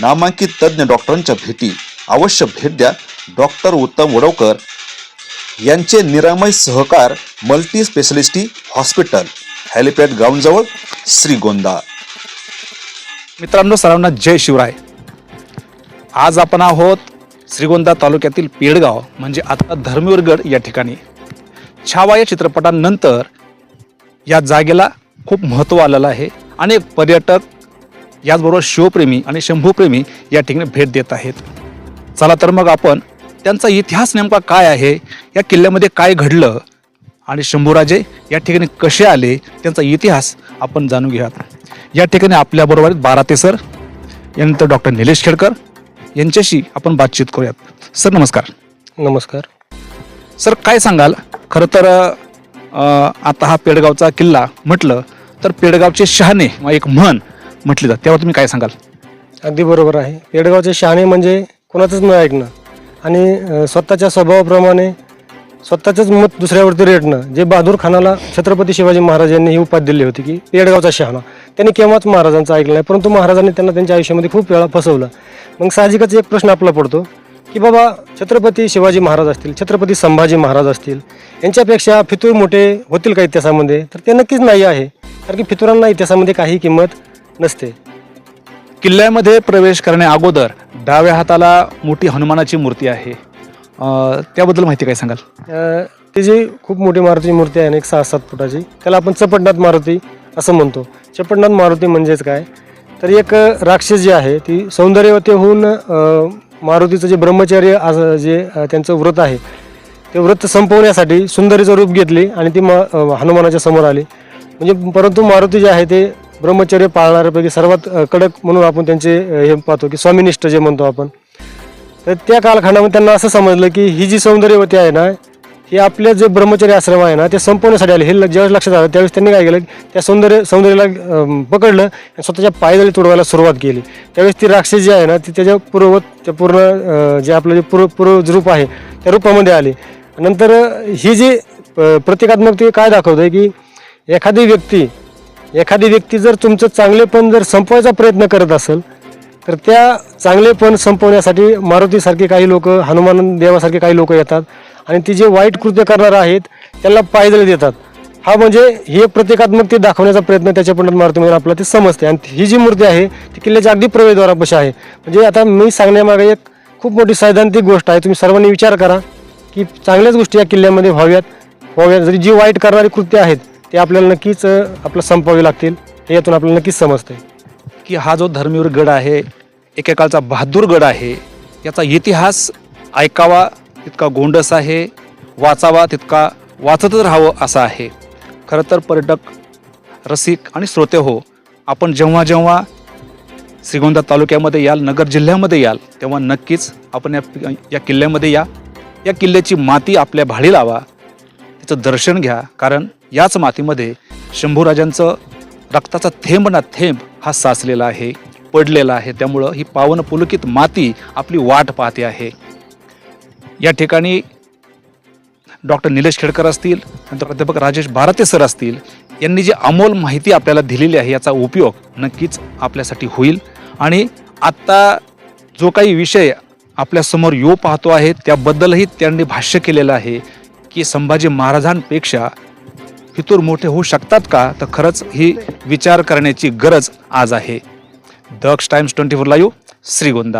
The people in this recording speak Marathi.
नामांकित तज्ज्ञ डॉक्टरांच्या भेटी. अवश्य भेट द्या. डॉक्टर उत्तम वडवकर यांचे Niramay Sahakar multi speciality hospital helipad ग्राउंडजवळ Shrigonda मित्रांनो सर्वांना जय शिवराय. आज आपण आहोत श्रीगोंदा तालुक्यातील पेडगाव म्हणजे आता धर्मवीरगड या ठिकाणी. छावा या चित्रपटानंतर या जागेला खूप महत्त्व आलेलं आहे. अनेक पर्यटक याचबरोबर शिवप्रेमी आणि शंभूप्रेमी या ठिकाणी भेट देत आहेत. चला तर मग आपण त्यांचा इतिहास नेमका काय आहे या किल्ल्यामध्ये काय घडलं आणि शंभूराजे या ठिकाणी कसे आले त्यांचा इतिहास आपण जाणून घेऊयात. या ठिकाणी आपल्याबरोबर आहेत बाराते सर यानंतर डॉक्टर निलेश खेडकर यांच्याशी आपण बातचीत करूयात. सर नमस्कार. नमस्कार. सर काय सांगाल? खरं तर आता हा पेडगावचा किल्ला म्हटलं तर पेडगावचे शहाणे एक म्हण म्हटली जात. त्यावर तुम्ही काय सांगाल? अगदी बरोबर आहे. येडगावचे शहाणे म्हणजे कोणाचंच न ऐकणं आणि अ, स्वतःच्या स्वभावाप्रमाणे स्वतःचंच मत दुसऱ्यावरती रेटणं. जे बहादूर खानाला छत्रपती शिवाजी महाराज यांनी ही उपाधी दिली होती की येडगावचा शहाणा. त्यांनी केव्हाच महाराजांचं ऐकलं नाही परंतु महाराजांनी त्यांना त्यांच्या आयुष्यामध्ये खूप वेळा फसवलं. मग साहजिकच एक प्रश्न आपला पडतो की बाबा छत्रपती शिवाजी महाराज असतील छत्रपती संभाजी महाराज असतील यांच्यापेक्षा फितूर मोठे होतील का इतिहासामध्ये? तर ते नक्कीच नाही आहे. कारण की फितुरांना इतिहासामध्ये काही किंमत नसते. किल्ल्यामध्ये प्रवेश करण्या अगोदर डाव्या हाताला मोठी हनुमानाची मूर्ती आहे. अं, त्याबद्दल माहिती काय सांगाल? अ, ती जी खूप मोठी मारुती मूर्ती आहे ना एक सहा सात फुटाची त्याला आपण चपटनाथ मारुती असं म्हणतो. चपटनाथ मारुती म्हणजेच काय? तर एक अ, राक्षस जी आहे ती सौंदर्यवती होऊन अ, मारुतीचं जे ब्रह्मचर्य आज जे अ, त्यांचं व्रत आहे ते व्रत संपवण्यासाठी सुंदरीचं रूप घेतली आणि ती मा अ, हनुमानाच्या समोर आली. म्हणजे परंतु मारुती जे आहे ते ब्रह्मचर्य पाळणाऱ्यापैकी सर्वात कडक म्हणून आपण त्यांचे हे पाहतो की स्वामीनिष्ठ जे म्हणतो आपण. तर त्या कालखंडामध्ये त्यांना असं समजलं की ही जी सौंदर्यवती आहे ना ही आपले जे ब्रह्मचर्य आश्रम आहे ना ते संपवण्यासाठी आले. हे ज्यावेळेस लक्षात आलं त्यावेळेस त्यांनी काय केलं त्या सौंदर्य सौंदर्याला पकडलं आणि स्वतःच्या पायदळी तुडवायला सुरुवात केली. त्यावेळेस ती राक्षस जी आहे ना ती त्याच्या पूर्ववत त्या पूर्ण जे आपलं जे पूर्व पूर्वज रूप आहे त्या रूपामध्ये आली. नंतर ही जी प्रतिकात्मक ती काय दाखवतं की एखादी व्यक्ती एखादी व्यक्ती जर तुमचं चांगलेपण जर संपवायचा प्रयत्न करत असेल तर त्या चांगलेपण संपवण्यासाठी मारुतीसारखे काही लोक हनुमान देवासारखे काही लोक येतात आणि ती जे वाईट कृत्य करणार आहेत त्याला पायदळ देतात. हा म्हणजे ही एक प्रतिकात्मक ते दाखवण्याचा प्रयत्न त्याच्या पंडित मारुतीमध्ये आपला ते समजते. आणि ही जी मूर्ती आहे ती किल्ल्याच्या अगदी प्रवेशद्वारापाशी आहे. म्हणजे आता मी सांगण्यामागे एक खूप मोठी सैद्धांतिक गोष्ट आहे. तुम्ही सर्वांनी विचार करा की चांगल्याच गोष्टी या किल्ल्यामध्ये व्हाव्यात. व्हाव्यात. जरी जी वाईट करणारी कृत्य आहेत ते आपल्याला नक्कीच आपलं संपवावी लागतील. हे यातून आपल्याला नक्कीच समजतंय. की हा जो धर्मीवर गड आहे एकेकाळचा बहादूर गड आहे याचा इतिहास ऐकावा तितका गोंडस आहे वाचावा तितका वाचतच राहावं असा आहे. खरं तर पर्यटक रसिक आणि श्रोते हो आपण जेव्हा जेव्हा श्रीगोंदा तालुक्यामध्ये याल नगर जिल्ह्यामध्ये याल तेव्हा नक्कीच आपण या या किल्ल्यामध्ये या. या किल्ल्याची माती आपल्या भाडी लावा. त्याचं दर्शन घ्या. कारण याच मातीमध्ये शंभूराजांचं रक्ताचा थेंब ना थेंब हा साचलेला आहे पडलेला आहे. त्यामुळं ही पावन पुलकित माती आपली वाट पाहते आहे. या ठिकाणी डॉक्टर निलेश खेडकर असतील नंतर प्राध्यापक राजेश भारते सर असतील यांनी जी अमोल माहिती आपल्याला दिलेली आहे याचा उपयोग नक्कीच आपल्यासाठी होईल. आणि आत्ता जो काही विषय आपल्यासमोर यो पाहतो आहे त्याबद्दलही त्यांनी भाष्य केलेलं आहे की संभाजी महाराजांपेक्षा फितूर मोठे होऊ शकतात का? तर खरंच ही विचार करण्याची गरज आज आहे. Daksh times twenty four live Shrigonda.